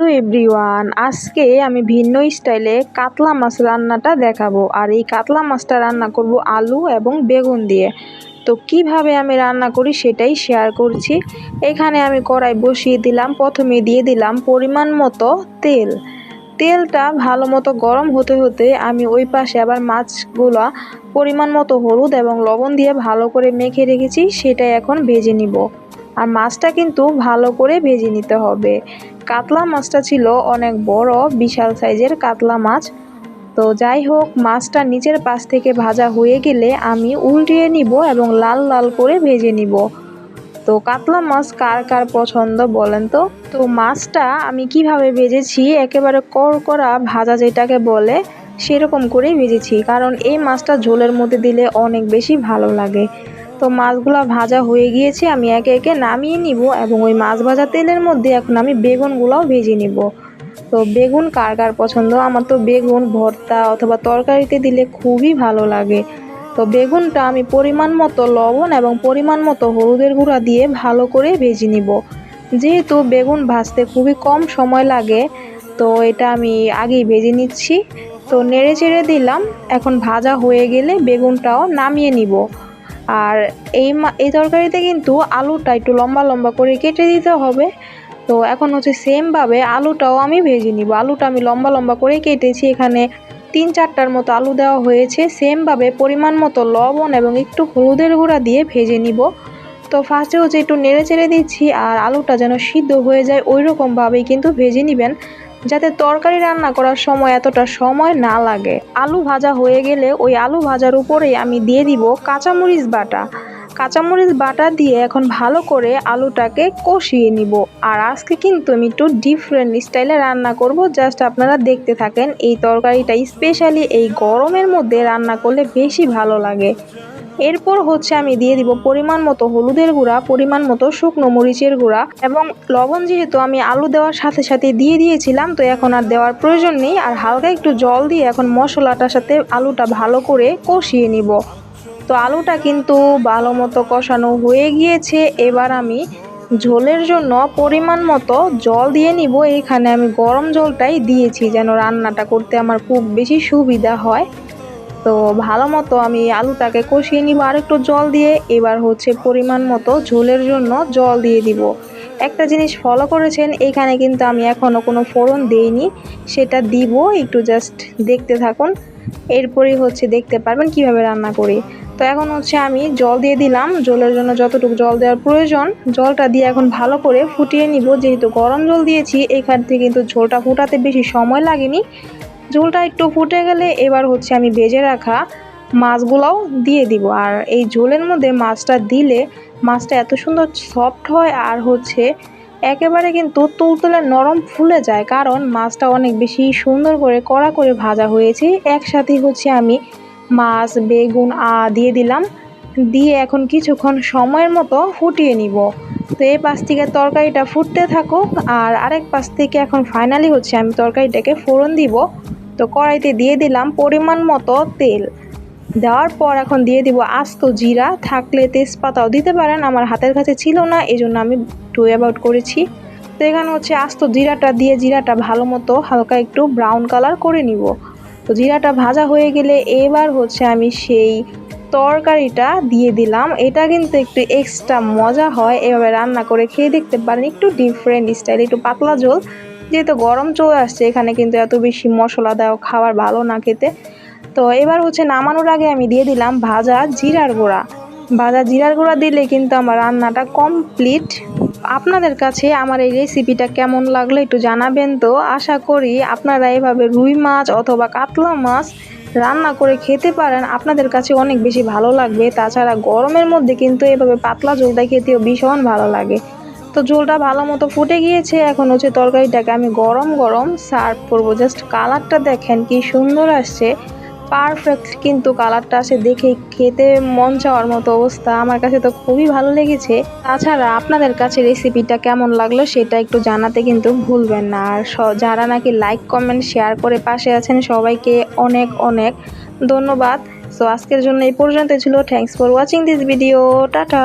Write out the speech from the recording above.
তো এভরিওয়ান, আজকে আমি ভিন্ন স্টাইলে কাতলা মাছ রান্নাটা দেখাবো। আর এই কাতলা মাছটা রান্না করব আলু এবং বেগুন দিয়ে। তো কীভাবে আমি রান্না করি সেটাই শেয়ার করছি। এখানে আমি কড়াই বসিয়ে দিলাম, প্রথমে দিয়ে দিলাম পরিমাণ মতো তেল। তেলটা ভালো মতো গরম হতে হতে আমি ওই পাশে আবার মাছগুলো পরিমাণ মতো হলুদ এবং লবণ দিয়ে ভালো করে মেখে রেখেছি সেটা এখন ভেজে নিব। আর মাছটা কিন্তু ভালো করে ভেজে নিতে হবে। কাতলা মাছটা ছিল অনেক বড়, বিশাল সাইজের কাতলা মাছ। তো যাই হোক, মাছটা নিচের পাশ থেকে ভাজা হয়ে গেলে আমি উল্টিয়ে নিব এবং লাল লাল করে ভেজে নিব। তো কাতলা মাছ কার কার পছন্দ বলেন তো? তো মাছটা আমি কীভাবে ভেজেছি, একেবারে কড়কড়া ভাজা যেটাকে বলে, সেরকম করেই ভেজেছি। কারণ এই মাছটা ঝোলের মধ্যে দিলে অনেক বেশি ভালো লাগে। তো মাছগুলো ভাজা হয়ে গিয়েছে, আমি একে একে নামিয়ে নিব এবং ওই মাছ ভাজা তেলের মধ্যে এখন আমি বেগুনগুলোও ভেজে নিব। তো বেগুন কার কার পছন্দ? আমার তো বেগুন, ভর্তা অথবা তরকারিতে দিলে খুবই ভালো লাগে। তো বেগুনটা আমি পরিমাণ মতো লবণ এবং পরিমাণ মতো হলুদের গুঁড়া দিয়ে ভালো করে ভেজে নিব। যেহেতু বেগুন ভাজতে খুবই কম সময় লাগে, তো এটা আমি আগেই ভেজে নিচ্ছি। তো নেড়ে চেড়ে দিলাম, এখন ভাজা হয়ে গেলে বেগুনটাও নামিয়ে নিব। আর এই এই তরকারিতে কিন্তু আলুটা একটু লম্বা লম্বা করে কেটে দিতে হবে। তো এখন হচ্ছে সেমভাবে আলুটাও আমি ভেজে নিব। আলুটা আমি লম্বা লম্বা করে কেটেছি। এখানে তিন চারটার মতো আলু দেওয়া হয়েছে। সেমভাবে পরিমাণ মতো লবণ এবং একটু হলুদের গুঁড়া দিয়ে ভেজে নিব। তো ফার্স্টে হচ্ছে একটু নেড়ে চেড়ে দিচ্ছি আর আলুটা যেন সিদ্ধ হয়ে যায় ওই রকমভাবেই কিন্তু ভেজে নেবেন। যাতে তরকারি রান্না করার সময় এতটা সময় না লাগে। আলু ভাজা হয়ে গেলে ওই আলু ভাজার উপরেই আমি দিয়ে দিব কাঁচামরিচ বাটা। কাঁচামরিচ বাটা দিয়ে এখন ভালো করে আলুটাকে কষিয়ে নিব। আর আজকে কিন্তু আমি একটু ডিফারেন্ট স্টাইলে রান্না করব। জাস্ট আপনারা দেখতে থাকেন, এই তরকারিটা স্পেশালি এই গরমের মধ্যে রান্না করলে বেশি ভালো লাগে। এরপর হচ্ছে আমি দিয়ে দিব পরিমাণ মতো হলুদের গুঁড়া, পরিমাণ মতো শুকনো মরিচের গুঁড়া এবং লবণ যেহেতু আমি আলু দেওয়ার সাথে সাথে দিয়ে দিয়েছিলাম, তো এখন আর দেওয়ার প্রয়োজন নেই। আর হালকা একটু জল দিয়ে এখন মশলাটার সাথে আলুটা ভালো করে কষিয়ে নিব। তো আলুটা কিন্তু ভালো মতো কষানো হয়ে গিয়েছে। এবার আমি ঝোলের জন্য পরিমাণ মতো জল দিয়ে নিব। এখানে আমি গরম জলটাই দিয়েছি যেন রান্নাটা করতে আমার খুব বেশি সুবিধা হয়। তো ভালো মতো আমি আলুটাকে কষিয়ে নিব। আর একটু জল দিয়ে এবার হচ্ছে পরিমাণ মতো ঝোলের জন্য জল দিয়ে দিব। একটা জিনিস ফলো করেছেন, এখানে কিন্তু আমি এখনও কোনো ফোড়ন দেইনি, সেটা দিব। একটু জাস্ট দেখতে থাকুন। এরপরেই হচ্ছে দেখতে পারবেন কীভাবে রান্না করি। তো এখন হচ্ছে আমি জল দিয়ে দিলাম। জলের জন্য যতটুকু জল দেওয়ার প্রয়োজন, জলটা দিয়ে এখন ভালো করে ফুটিয়ে নিব। যেহেতু গরম জল দিয়েছি, এখান থেকে কিন্তু ঝোলটা ফুটাতে বেশি সময় লাগেনি। ঝোলটা একটু ফুটে গেলে এবার হচ্ছে আমি ভেজে রাখা মাছগুলোও দিয়ে দিব। আর এই ঝোলের মধ্যে মাছটা দিলে মাছটা এত সুন্দর সফট হয় আর হচ্ছে একেবারে কিন্তু তুলতুলে নরম ফুলে যায়, কারণ মাছটা অনেক বেশি সুন্দর করে কড়া করে ভাজা হয়েছে। একসাথে হচ্ছে আমি মাছ, বেগুন, আ দিয়ে দিলাম। দিয়ে এখন কিছুক্ষণ সময়ের মতো ফুটিয়ে নিব। তো এই পাশ থেকে তরকারিটা ফুটতে থাকুক, আর আরেক পাশ থেকে এখন ফাইনালি হচ্ছে আমি তরকারিটাকে ফোড়ন দিব। তো কড়াইতে দিয়ে দিলাম পরিমাণ মতো তেল। দেওয়ার পর এখন দিয়ে দিব আস্ত জিরা। থাকলে তেজপাতাও দিতে পারেন, আমার হাতের কাছে ছিল না এই জন্য আমি টু অ্যাবাউট করেছি। তো এখানে হচ্ছে আস্ত জিরাটা দিয়ে জিরাটা ভালো মতো হালকা একটু ব্রাউন কালার করে নিব। তো জিরাটা ভাজা হয়ে গেলে এবার হচ্ছে আমি সেই তরকারিটা দিয়ে দিলাম। এটা কিন্তু একটু এক্সট্রা মজা হয়, এভাবে রান্না করে খেয়ে দেখতে পারেন। একটু ডিফারেন্ট স্টাইল একটু পাতলা ঝোল। যেহেতু গরম চলে আসছে, এখানে কিন্তু এত বেশি মশলা দেওয়া খাবার ভালো না খেতে। তো এবার হচ্ছে নামানোর আগে আমি দিয়ে দিলাম ভাজা জিরার গুঁড়া। ভাজা জিরার গুঁড়া দিলে কিন্তু আমার রান্নাটা কমপ্লিট। আপনাদের কাছে আমার এই রেসিপিটা কেমন লাগল একটু জানাবেন তো। আশা করি আপনারা এভাবে রুই মাছ অথবা কাতলা মাছ রান্না করে খেতে পারেন। আপনাদের কাছে অনেক বেশি ভালো লাগবে। তাছাড়া গরমের মধ্যে কিন্তু এভাবে পাতলা ঝোলটা খেতেও ভীষণ ভালো লাগে। তো ঝোলটা ভালো মতো ফুটে গিয়েছে। এখন হচ্ছে তরকারিটাকে আমি গরম গরম সার্ভ করব। জাস্ট কালারটা দেখেন কি সুন্দর আসছে। পারফেক্ট কিন্তু কালারটা আসে দেখে খেতে মন চাওয়ার মতো অবস্থা। আমার কাছে তো খুবই ভালো লেগেছে। তাছাড়া আপনাদের কাছে রেসিপিটা কেমন লাগল সেটা একটু জানাতে কিন্তু ভুলবেন না। আর যারা নাকি লাইক কমেন্ট শেয়ার করে পাশে আছেন সবাইকে অনেক অনেক ধন্যবাদ। সো আজকের জন্য এই পর্যন্ত ছিল। Thanks for watching this video tata.